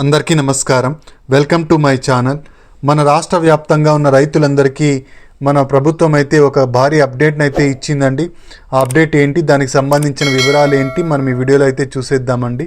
అందరికీ నమస్కారం. Welcome to my channel. మన రాష్ట్ర వ్యాప్తంగా ఉన్న రైతులందరికీ మన ప్రభుత్వం అయితే ఒక భారీ అప్డేట్ని అయితే ఇచ్చిందండి. ఆ అప్డేట్ ఏంటి? దానికి సంబంధించిన వివరాలు ఏంటి? మనం ఈ వీడియోలో అయితే చూసేద్దామండి.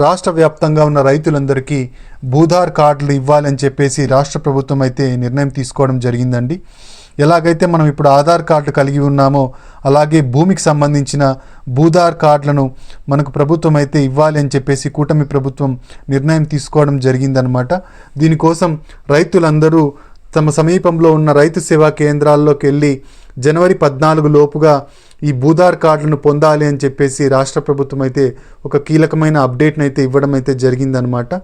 రాష్ట్ర వ్యాప్తంగా ఉన్న రైతులందరికీ భూధార్ కార్డులు ఇవ్వాలని చెప్పేసి రాష్ట్ర ప్రభుత్వం అయితే నిర్ణయం తీసుకోవడం జరిగిందండి. ఎలాగైతే మనం ఇప్పుడు ఆధార్ కార్డు కలిగి ఉన్నామో అలాగే భూమికి సంబంధించిన భూధార్ కార్డులను మనకు ప్రభుత్వం అయితే ఇవ్వాలి అని చెప్పేసి కూటమి ప్రభుత్వం నిర్ణయం తీసుకోవడం జరిగిందనమాట దీనికోసం రైతులందరూ తమ సమీపంలో ఉన్న రైతు సేవా కేంద్రాల్లోకి వెళ్ళి జనవరి పద్నాలుగు లోపుగా ఈ భూధార్ కార్డులను పొందాలి అని చెప్పేసి రాష్ట్ర ప్రభుత్వం అయితే ఒక కీలకమైన అప్డేట్ని అయితే ఇవ్వడం అయితే జరిగిందనమాట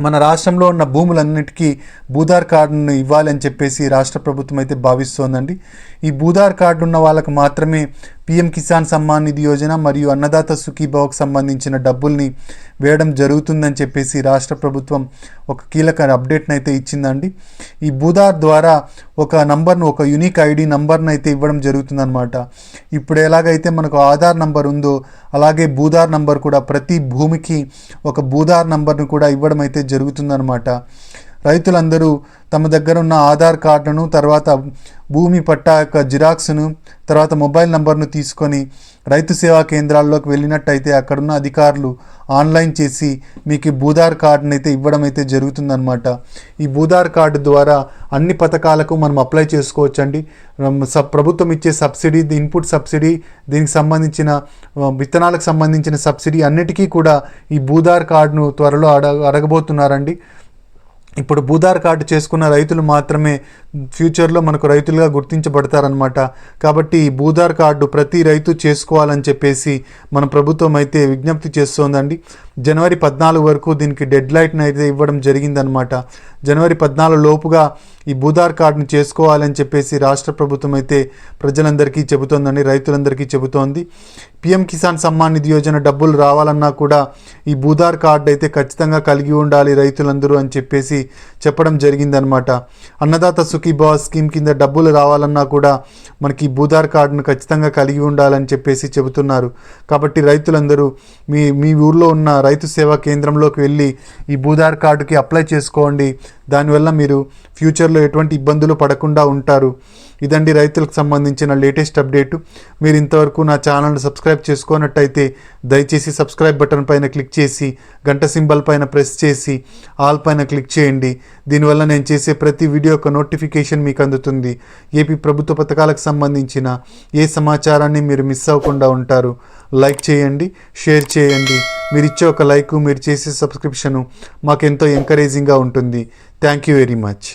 మన రాష్ట్రంలో ఉన్న భూములన్నిటికీ భూధార్ కార్డును ఇవ్వాలి అని చెప్పేసి రాష్ట్ర ప్రభుత్వం అయితే భావిస్తోందండి. ఈ భూధార్ కార్డు ఉన్న వాళ్ళకు మాత్రమే పిఎం కిసాన్ సమ్మాన్ నిధి యోజన మరియు అన్నదాత సుఖీభావకు సంబంధించిన డబ్బుల్ని వేయడం జరుగుతుందని చెప్పేసి రాష్ట్ర ప్రభుత్వం ఒక కీలక అప్డేట్ని అయితే ఇచ్చిందండి. ఈ బూదార్ ద్వారా ఒక నంబర్ను ఒక యునిక్ ఐడి నంబర్ను అయితే ఇవ్వడం జరుగుతుందన్నమాట. ఇప్పుడు ఎలాగైతే మనకు ఆధార్ నంబర్ ఉందో అలాగే బూదార్ నంబర్ కూడా ప్రతి భూమికి ఒక బూదార్ నంబర్ను కూడా ఇవ్వడం అయితే జరుగుతుందన్నమాట. రైతులందరూ తమ దగ్గర ఉన్న ఆధార్ కార్డును తర్వాత భూమి పట్టా యొక్క జిరాక్స్ను తర్వాత మొబైల్ నంబర్ను తీసుకొని రైతు సేవా కేంద్రాల్లోకి వెళ్ళినట్టయితే అక్కడున్న అధికారులు ఆన్లైన్ చేసి మీకు ఈ భూధార్ కార్డును అయితే ఇవ్వడం అయితే జరుగుతుందన్నమాట. ఈ భూధార్ కార్డు ద్వారా అన్ని పథకాలకు మనం అప్లై చేసుకోవచ్చండి. అండి సబ్ ప్రభుత్వం ఇచ్చే సబ్సిడీ ఇన్పుట్ సబ్సిడీ దీనికి సంబంధించిన విత్తనాలకు సంబంధించిన సబ్సిడీ అన్నిటికీ కూడా ఈ భూధార్ కార్డును త్వరలో అడగ అడగబోతున్నారండి. ఇప్పుడు భూధార్ కార్డు చేసుకున్న రైతులు మాత్రమే ఫ్యూచర్లో మనకు రైతులుగా గుర్తించబడతారనమాట కాబట్టి ఈ భూధార్ కార్డు ప్రతి రైతు చేసుకోవాలని చెప్పేసి మన ప్రభుత్వం అయితే విజ్ఞప్తి చేస్తోందండి. జనవరి పద్నాలుగు వరకు దీనికి డెడ్ లైట్ని అయితే ఇవ్వడం జరిగిందనమాట జనవరి పద్నాలుగు లోపుగా ఈ భూధార్ కార్డును చేసుకోవాలని చెప్పేసి రాష్ట్ర ప్రభుత్వం అయితే ప్రజలందరికీ చెబుతోందండి రైతులందరికీ చెబుతోంది. పిఎం కిసాన్ సమ్మాన్ నిధి యోజన డబ్బులు రావాలన్నా కూడా ఈ భూధార్ కార్డు అయితే ఖచ్చితంగా కలిగి ఉండాలి రైతులందరూ అని చెప్పేసి చెప్పడం జరిగిందనమాట. అన్నదాత సుఖీభావ స్కీమ్ కింద డబ్బులు రావాలన్నా కూడా మనకి భూధార్ కార్డును ఖచ్చితంగా కలిగి ఉండాలని చెప్పేసి చెబుతున్నారు. కాబట్టి రైతులందరూ మీ మీ ఊర్లో ఉన్న రైతు సేవా కేంద్రంలోకి వెళ్ళి ఈ భూధార్ కార్డుకి అప్లై చేసుకోండి. దానివల్ల మీరు ఫ్యూచర్లో ఎటువంటి ఇబ్బందులు పడకుండా ఉంటారు. ఇదండి రైతులకు సంబంధించిన లేటెస్ట్ అప్డేట్. మీరు ఇంతవరకు నా ఛానల్ని సబ్స్క్రైబ్ చేసుకున్నట్టయితే దయచేసి సబ్స్క్రైబ్ బటన్ పైన క్లిక్ చేసి గంట సింబల్ పైన ప్రెస్ చేసి ఆల్ పైన క్లిక్ చేయండి. దీనివల్ల నేను చేసే ప్రతి వీడియో యొక్క నోటిఫికేషన్ మీకు అందుతుంది. ఏపీ ప్రభుత్వ పథకాలకు సంబంధించిన ఏ సమాచారాన్ని మీరు మిస్ అవ్వకుండా ఉంటారు. లైక్ చేయండి షేర్ చేయండి. మీరు ఇచ్చే ఒక లైక్ మీరు చేసే సబ్స్క్రిప్షను మాకెంతో ఎంకరేజింగ్గా ఉంటుంది. Thank you very much